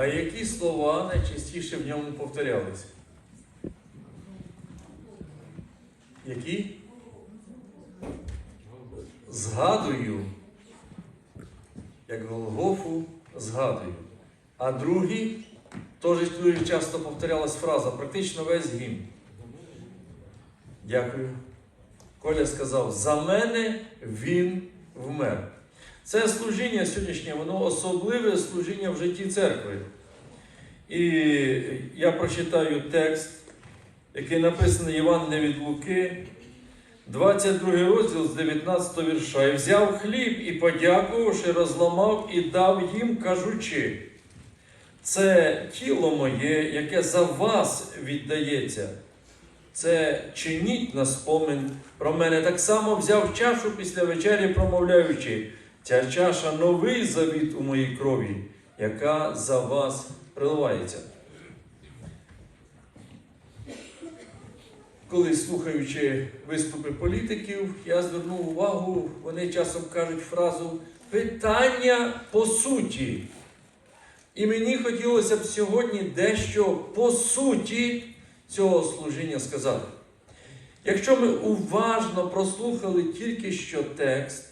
А які слова найчастіше в ньому повторялися? Які? Згадую, як Голгофу згадую. А другий, теж дуже часто повторялась фраза, практично весь гімн. Дякую. Коля сказав, за мене він вмер. Це служіння сьогоднішнє, воно особливе служіння в житті церкви. І я прочитаю текст, який написаний Євангелія від Луки, 22 розділ з 19 вірша. І взяв хліб і, подякувавши, розламав і дав їм, кажучи, це тіло моє, яке за вас віддається. Це чиніть на спомин про мене. Так само взяв чашу після вечері, промовляючи, ця чаша новий завіт у моїй крові, яка за вас приливається. Коли слухаючи виступи політиків, я звернув увагу, вони часом кажуть фразу питання по суті. І мені хотілося б сьогодні дещо по суті цього служіння сказати. Якщо ми уважно прослухали тільки що текст,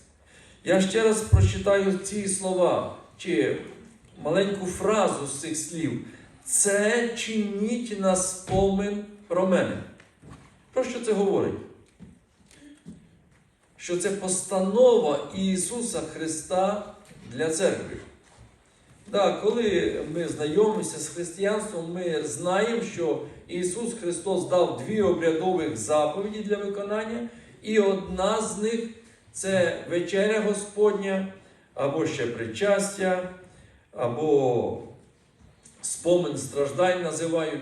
я ще раз прочитаю ці слова чи маленьку фразу з цих слів. Це чиніть на спомин про мене. Про що це говорить? Що це постанова Ісуса Христа для церкви. Так, коли ми знайомимося з християнством, ми знаємо, що Ісус Христос дав дві обрядових заповіді для виконання, і одна з них це вечеря Господня, або ще причастя, або спомин страждань називають.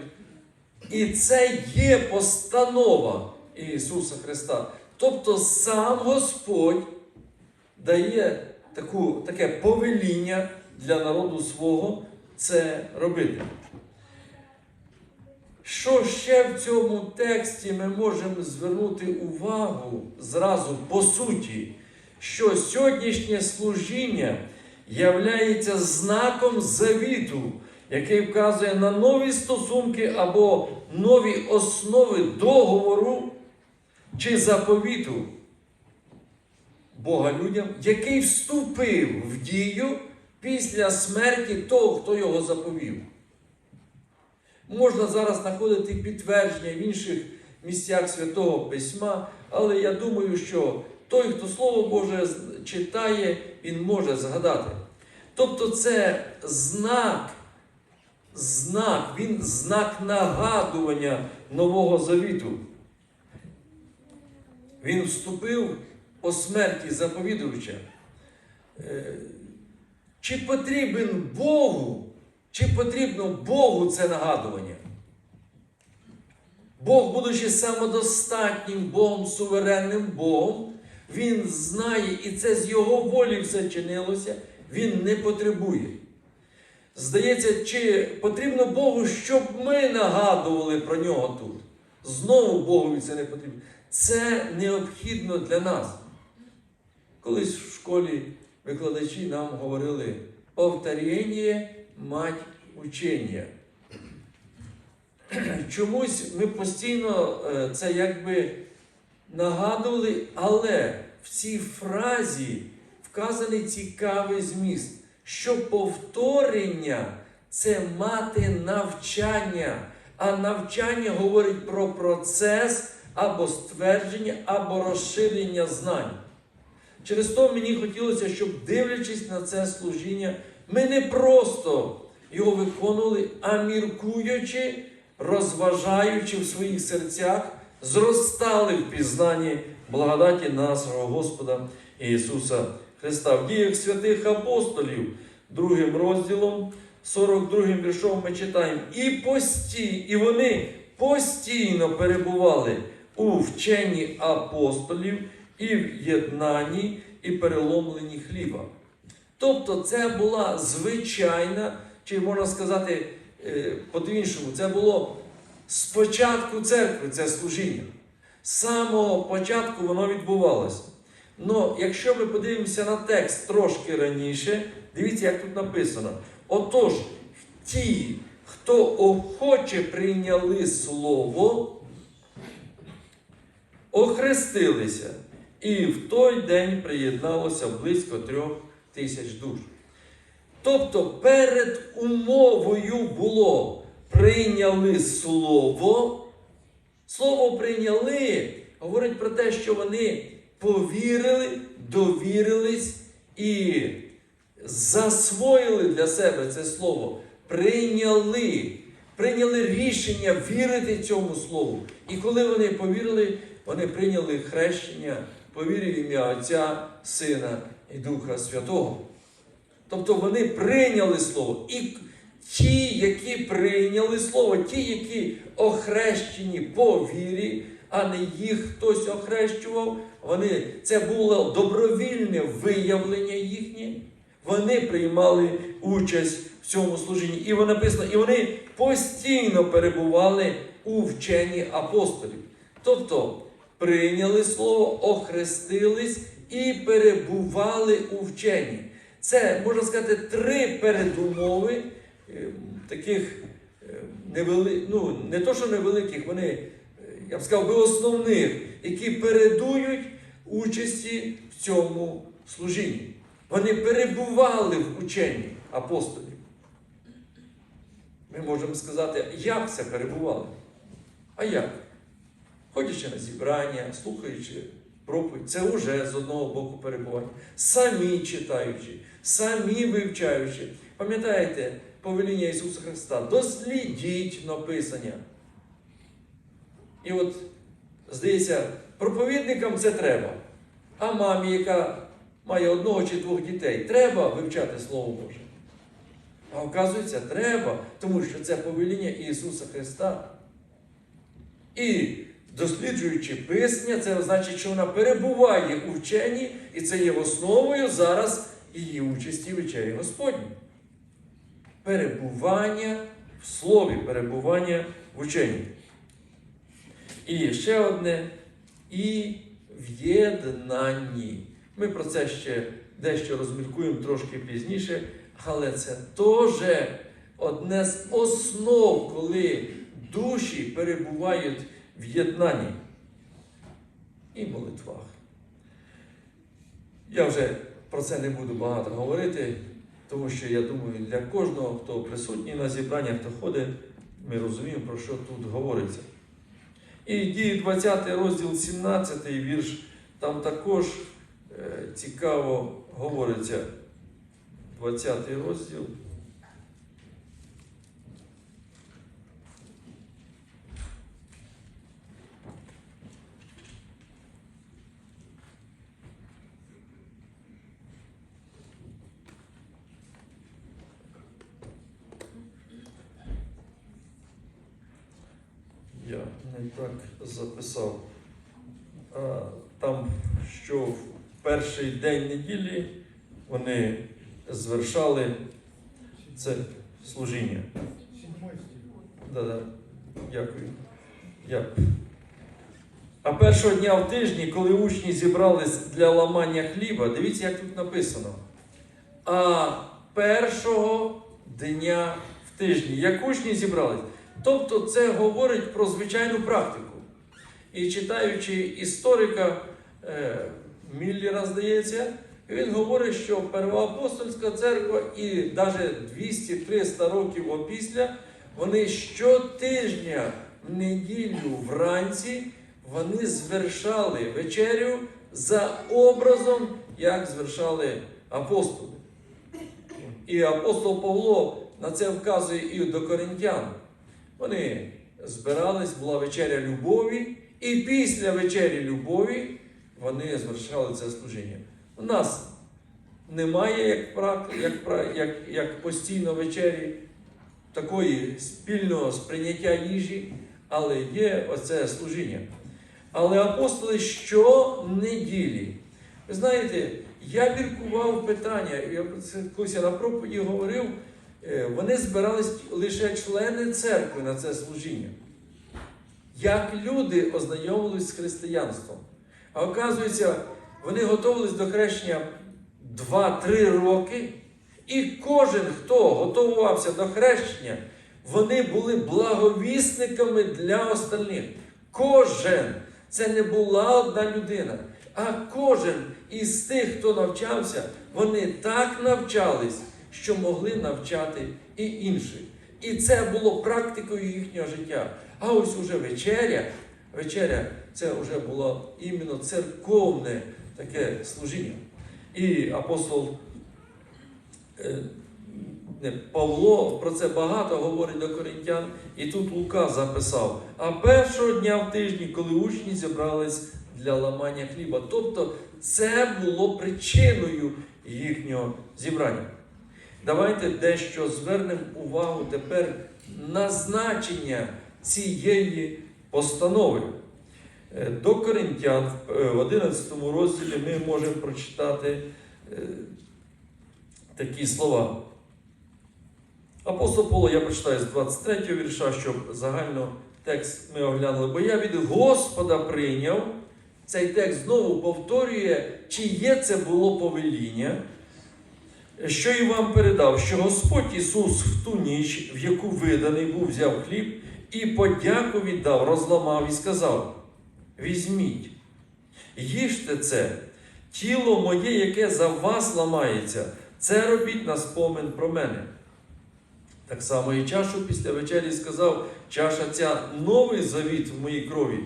І це є постанова Ісуса Христа. Тобто сам Господь дає таку, таке повеління для народу свого це робити. Що ще в цьому тексті ми можемо звернути увагу зразу по суті, що сьогоднішнє служіння являється знаком завіту, який вказує на нові стосунки або нові основи договору чи заповіту Бога людям, який вступив в дію після смерті того, хто його заповів. Можна зараз знаходити підтвердження в інших місцях Святого Письма, але я думаю, що той, хто Слово Боже читає, він може згадати. Тобто це знак, знак, він знак нагадування Нового Завіту. Він вступив по смерті заповідувача. Е, Чи потрібен Богу, чи потрібно Богу це нагадування? Бог, будучи самодостатнім Богом, суверенним Богом, Він знає, і це з Його волі все чинилося, Він не потребує. Здається, чи потрібно Богу, щоб ми нагадували про нього тут? Знову Богові це не потрібно. Це необхідно для нас. Колись в школі викладачі нам говорили повторення мать учення. Чомусь ми постійно е, це якби нагадували, але в цій фразі вказаний цікавий зміст, що повторення це мати навчання, а навчання говорить про процес або ствердження, або розширення знань. Через то мені хотілося, щоб, дивлячись на це служіння, ми не просто його виконували, а міркуючи, розважаючи в своїх серцях, зростали в пізнанні благодаті нашого Господа Ісуса Христа. В діях святих апостолів, другим розділом, 42 віршом ми читаємо, і пості, і вони постійно перебували у вченні апостолів і в єднанні, і переломленні хліба. Тобто це була звичайна, чи можна сказати е, по-іншому, це було спочатку церкви, це служіння. З самого початку воно відбувалося. Но якщо ми подивимося на текст трошки раніше, дивіться, як тут написано. Отож, ті, хто охоче прийняли слово, охрестилися, і в той день приєдналося близько трьох тисяч душ. Тобто перед умовою було прийняли слово. Слово прийняли, говорить про те, що вони повірили, довірились і засвоїли для себе це слово, прийняли, прийняли рішення вірити цьому слову. І коли вони повірили, вони прийняли хрещення, повірив ім'я Отця, Сина і Духа Святого. Тобто вони прийняли слово. І ті, які прийняли слово, ті, які охрещені по вірі, а не їх хтось охрещував, вони, це було добровільне виявлення їхнє. Вони приймали участь в цьому служінні. І воно написано, і вони постійно перебували у вченні апостолів. Тобто прийняли слово, охрестились і перебували у вченні. Це, можна сказати, три передумови е, таких е, невели... ну, не то, що невеликих, вони, е, я б сказав, би основних, які передують участі в цьому служінні. Вони перебували в ученні апостолів. Ми можемо сказати, як це перебували? А як? Ходячи на зібрання, слухаючи проповідь, це вже з одного боку перебування. Самі читаючи, самі вивчаючи. Пам'ятаєте повеління Ісуса Христа? Дослідіть написання. І от, здається, проповідникам це треба. А мамі, яка має одного чи двох дітей, треба вивчати Слово Боже. А оказується, треба, тому що це повеління Ісуса Христа. І досліджуючи Писання, це значить, що вона перебуває у вченні, і це є основою зараз її участі в вечері Господній. Перебування в слові, перебування в ученні. І ще одне і в єднанні. Ми про це ще дещо розміркуємо трошки пізніше, але це теж одне з основ, коли душі перебувають в єднанні і молитвах. Я вже про це не буду багато говорити, тому що я думаю, для кожного, хто присутній на зібраннях, хто ходить, ми розуміємо, про що тут говориться. І дії 20 розділ 17 вірш, там також е, цікаво говориться 20 розділ. Я не так записав. Там, що в перший день неділі вони звершали це служіння. Да-да. Дякую. Я. А першого дня в тижні, коли учні зібрались для ламання хліба, дивіться, як тут написано. А першого дня в тижні, як учні зібрались. Тобто це говорить про звичайну практику. І читаючи історика е, Міллера, здається, він говорить, що Первоапостольська церква і навіть 200-300 років опісля, вони щотижня в неділю вранці вони звершали вечерю за образом, як звершали апостоли. І апостол Павло на це вказує і до коринтян. Вони збирались, була вечеря любові, і після вечері любові вони звершали це служіння. У нас немає як, як, як, як постійно вечері такої спільного сприйняття їжі, але є оце служіння. Але апостоли щонеділі. Ви знаєте, я міркував питання, я колись я на проповіді говорив, вони збирались лише члени церкви на це служіння. Як люди ознайомились з християнством. А оказується, вони готувалися до хрещення 2-3 роки, І кожен, хто готувався до хрещення, вони були благовісниками для остальних. Кожен. Це не була одна людина. А кожен із тих, хто навчався, вони так навчались, що могли навчати і інших. І це було практикою їхнього життя. А ось уже вечеря, вечеря це вже було іменно церковне таке служіння. І апостол е, Павло про це багато говорить до коринтян, і тут Лука записав. А першого дня в тижні, коли учні зібрались для ламання хліба, тобто це було причиною їхнього зібрання. Давайте дещо звернемо увагу тепер на значення цієї постанови. Е, До Коринтян е, в 11 розділі ми можемо прочитати е, такі слова. Апостол Павло, я прочитаю з 23 вірша, щоб загально текст ми оглянули. Бо я від Господа прийняв. Цей текст знову повторює, чиє це було повеління, що і вам передав, що Господь Ісус в ту ніч, в яку виданий був, взяв хліб і подяку віддав, розламав і сказав: Візьміть, їжте це, тіло моє, яке за вас ламається, це робіть на спомин про мене. Так само і чашу після вечері сказав, чаша ця новий завіт в моїй крові.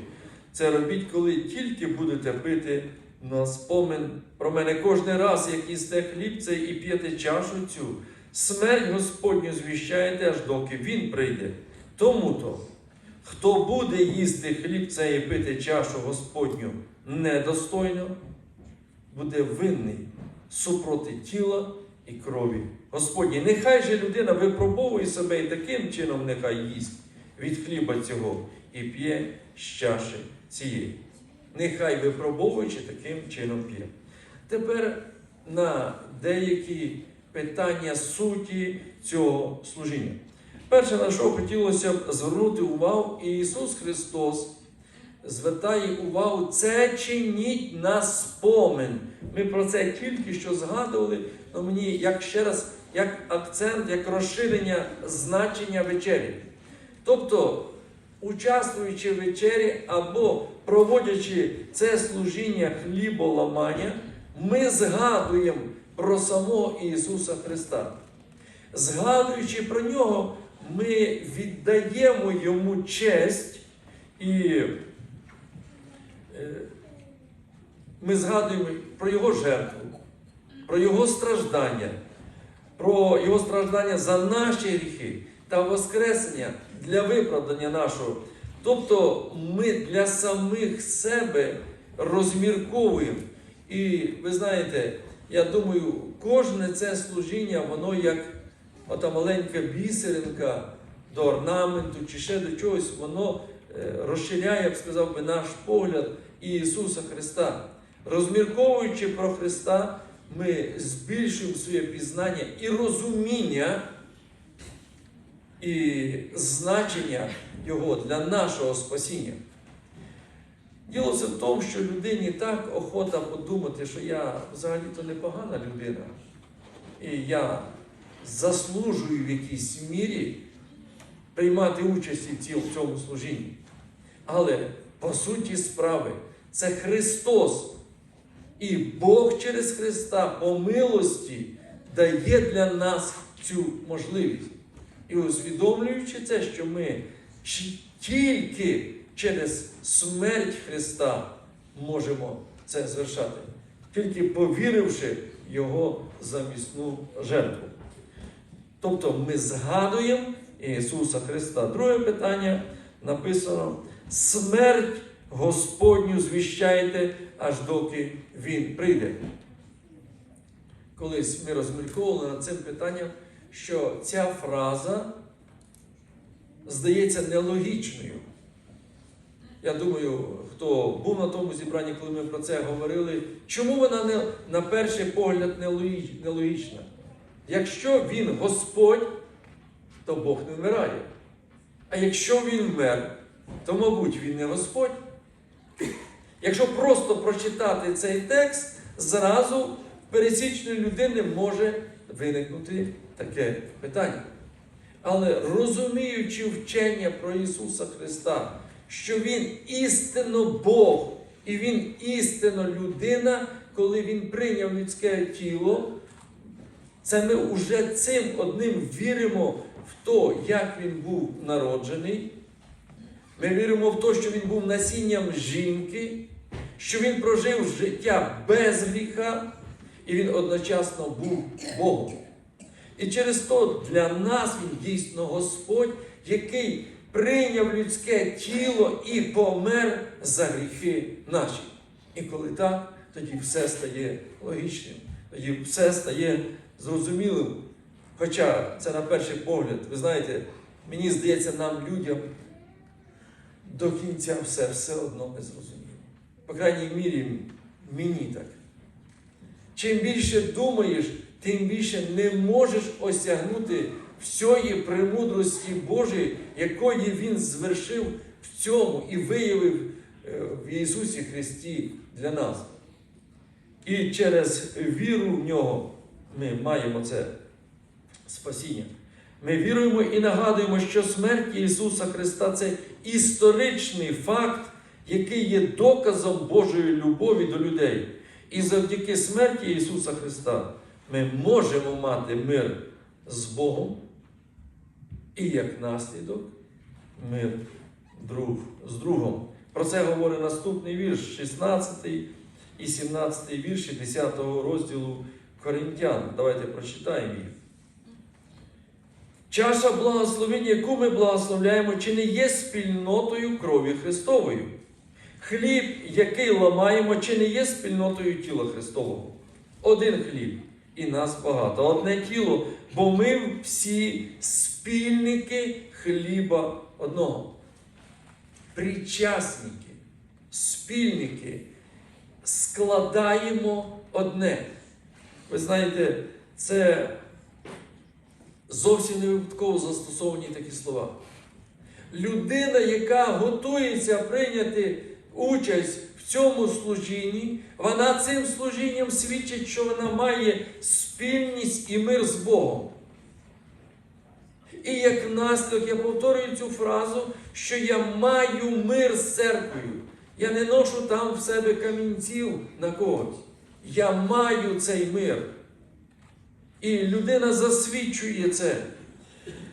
Це робіть, коли тільки будете пити на спомин про мене кожен раз, як їсте хліб цей і п'єте чашу цю. Смерть Господню звіщаєте, аж доки Він прийде. Тому-то, хто буде їсти хліб цей і пити чашу Господню недостойно, буде винний супроти тіла і крові Господні. Нехай же людина випробовує себе і таким чином нехай їсть від хліба цього і п'є з чаші цієї. Нехай випробовуючи таким чином п'є. Тепер на деякі питання суті цього служіння. Перше, на що хотілося б звернути увагу, Ісус Христос звертає увагу, це чиніть на спомин. Ми про це тільки що згадували, але мені як ще раз, як акцент, як розширення значення вечері. Тобто, участвуючи в вечері або проводячи це служіння хліболамання, ми згадуємо про самого Ісуса Христа. Згадуючи про нього, ми віддаємо йому честь і е, ми згадуємо про Його жертву, про Його страждання, про Його страждання за наші гріхи та Воскресення для виправдання нашого. Тобто ми для самих себе розмірковуємо. І ви знаєте, я думаю, кожне це служіння, воно як ота маленька бісеринка до орнаменту чи ще до чогось, воно е, розширяє, я б сказав би, наш погляд Ісуса Христа. Розмірковуючи про Христа, ми збільшуємо своє пізнання і розуміння і значення Його для нашого спасіння. Діло все в тому, що людині так охота подумати, що я взагалі-то непогана людина, і я заслужую в якійсь мірі приймати участь в цьому служінні. Але по суті справи, це Христос. І Бог через Христа по милості дає для нас цю можливість. І усвідомлюючи це, що ми тільки через смерть Христа можемо це звершати, тільки повіривши Його замісну жертву. Тобто ми згадуємо Ісуса Христа. Друге питання написано: смерть Господню звіщайте, аж доки Він прийде. Колись ми розмірковували над цим питанням, що ця фраза здається нелогічною. Я думаю, хто був на тому зібранні, коли ми про це говорили, чому вона не, на перший погляд нелогічна? Якщо він Господь, то Бог не вмирає. А якщо він вмер, то, мабуть, він не Господь. Якщо просто прочитати цей текст, зразу пересічної людини може виникнути таке питання. Але розуміючи вчення про Ісуса Христа, що Він істинно Бог і Він істинно людина, коли Він прийняв людське тіло, це ми вже цим одним віримо в те, як він був народжений. Ми віримо в те, що він був насінням жінки, що він прожив життя без гріха, і він одночасно був Богом. І через то для нас він дійсно Господь, який прийняв людське тіло і помер за гріхи наші. І коли так, тоді все стає логічним, тоді все стає зрозумілим. Хоча це на перший погляд, ви знаєте, мені здається, нам, людям, до кінця все все одно не зрозуміло. По крайній мірі, мені так. Чим більше думаєш, тим більше не можеш осягнути всієї премудрості Божої, якої Він звершив в цьому і виявив е, в Ісусі Христі для нас. І через віру в нього ми маємо це спасіння. Ми віруємо і нагадуємо, що смерть Ісуса Христа це історичний факт, який є доказом Божої любові до людей. І завдяки смерті Ісуса Христа ми можемо мати мир з Богом і як наслідок мир друг з другом. Про це говорить наступний вірш, 16 і 17 вірші 10 розділу Коринтян. Давайте прочитаємо їх. Чаша благословення, яку ми благословляємо, чи не є спільнотою крові Христової? Хліб, який ламаємо, чи не є спільнотою тіла Христового? Один хліб, і нас багато, одне тіло, бо ми всі спільники хліба одного. Причасники, спільники складаємо одне. Ви знаєте, це зовсім не випадково застосовані такі слова. Людина, яка готується прийняти участь в цьому служінні, вона цим служінням свідчить, що вона має спільність і мир з Богом. І як наслідок я повторюю цю фразу, що я маю мир з церквою. Я не ношу там в себе камінців на когось. Я маю цей мир. І людина засвідчує це.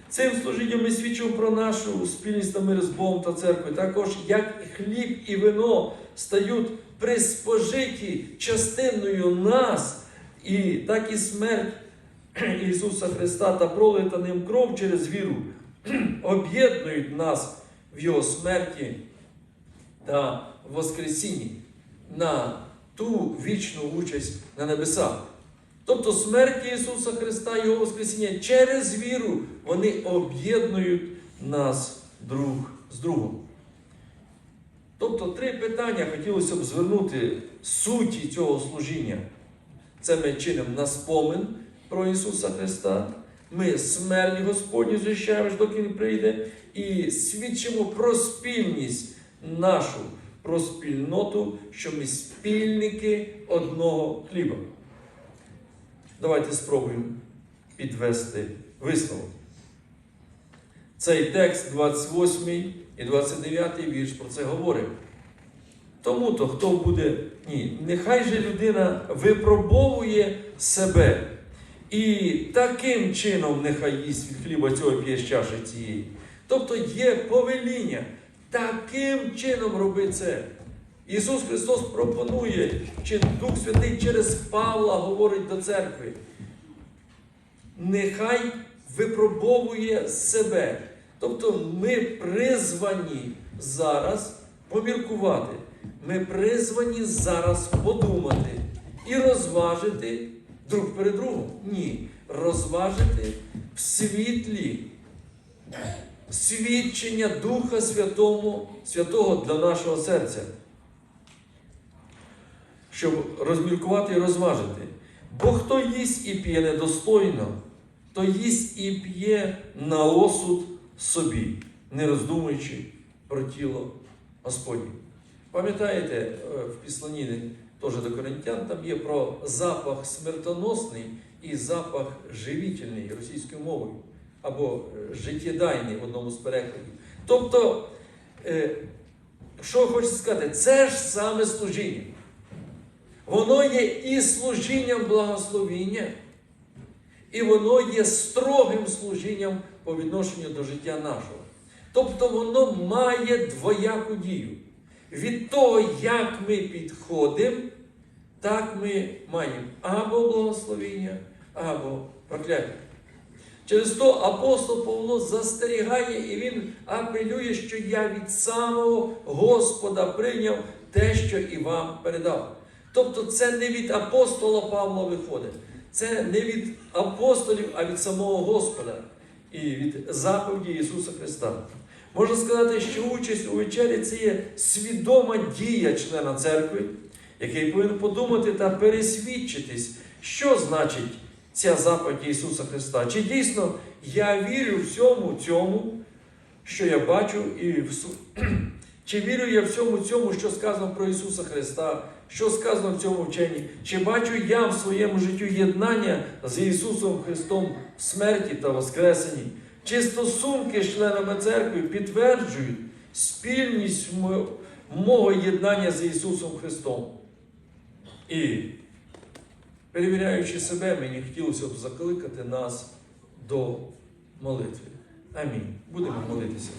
Цим служінням ми свідчимо про нашу спільність та мир з Богом та церквою. Також як хліб і вино стають приспожиті частиною нас, і так і смерть Ісуса Христа та пролита ним кров через віру об'єднують нас в Його смерті та Воскресінні на ту вічну участь на небесах. Тобто смерть Ісуса Христа Його Воскресіння через віру вони об'єднують нас друг з другом. Тобто три питання хотілося б звернути суті цього служіння. Це ми чинимо на спомин про Ісуса Христа. Ми смерть Господню звіщаємо, доки Він прийде, і свідчимо про спільність нашу, про спільноту, що ми спільники одного хліба. Давайте спробуємо підвести висновок. Цей текст, 28 і 29 вірш про це говорить. Тому то, хто буде, ні, нехай же людина випробовує себе. І таким чином нехай їсть хліба цього п'є з чаші цієї. Тобто є повеління. Таким чином роби це. Ісус Христос пропонує, чи Дух Святий через Павла говорить до церкви. Нехай випробовує себе. Тобто ми призвані зараз поміркувати. Ми призвані зараз подумати і розважити друг перед другом. Ні. Розважити в світлі свідчення Духа Святому, Святого для нашого серця. Щоб розміркувати і розважити. Бо хто їсть і п'є недостойно, то їсть і п'є на осуд собі, не роздумуючи про тіло Господнє. Пам'ятаєте, е, в Післані теж до Коринтян, там є про запах смертоносний, і запах живітельний російською мовою, або е, життєдайний в одному з перекладів. Тобто, е, що хочу сказати, це ж саме служіння. Воно є і служінням благословіння, і воно є строгим служінням по відношенню до життя нашого. Тобто воно має двояку дію. Від того, як ми підходимо, так ми маємо або благословіння, або прокляття. Через то апостол Павло застерігає і він апелює, що я від самого Господа прийняв те, що і вам передав. Тобто це не від апостола Павла виходить, це не від апостолів, а від самого Господа і від заповіді Ісуса Христа. Можна сказати, що участь у вечері це є свідома дія члена церкви, який повинен подумати та пересвідчитись, що значить ця заповідь Ісуса Христа. Чи дійсно я вірю всьому цьому, що я бачу, і в чи вірю я всьому цьому, що сказано про Ісуса Христа, що сказано в цьому вченні? Чи бачу я в своєму життю єднання з Ісусом Христом в смерті та Воскресенні? Чи стосунки з членами церкви підтверджують спільність мого єднання з Ісусом Христом? І перевіряючи себе, мені хотілося б закликати нас до молитви. Амінь. Будемо молитися.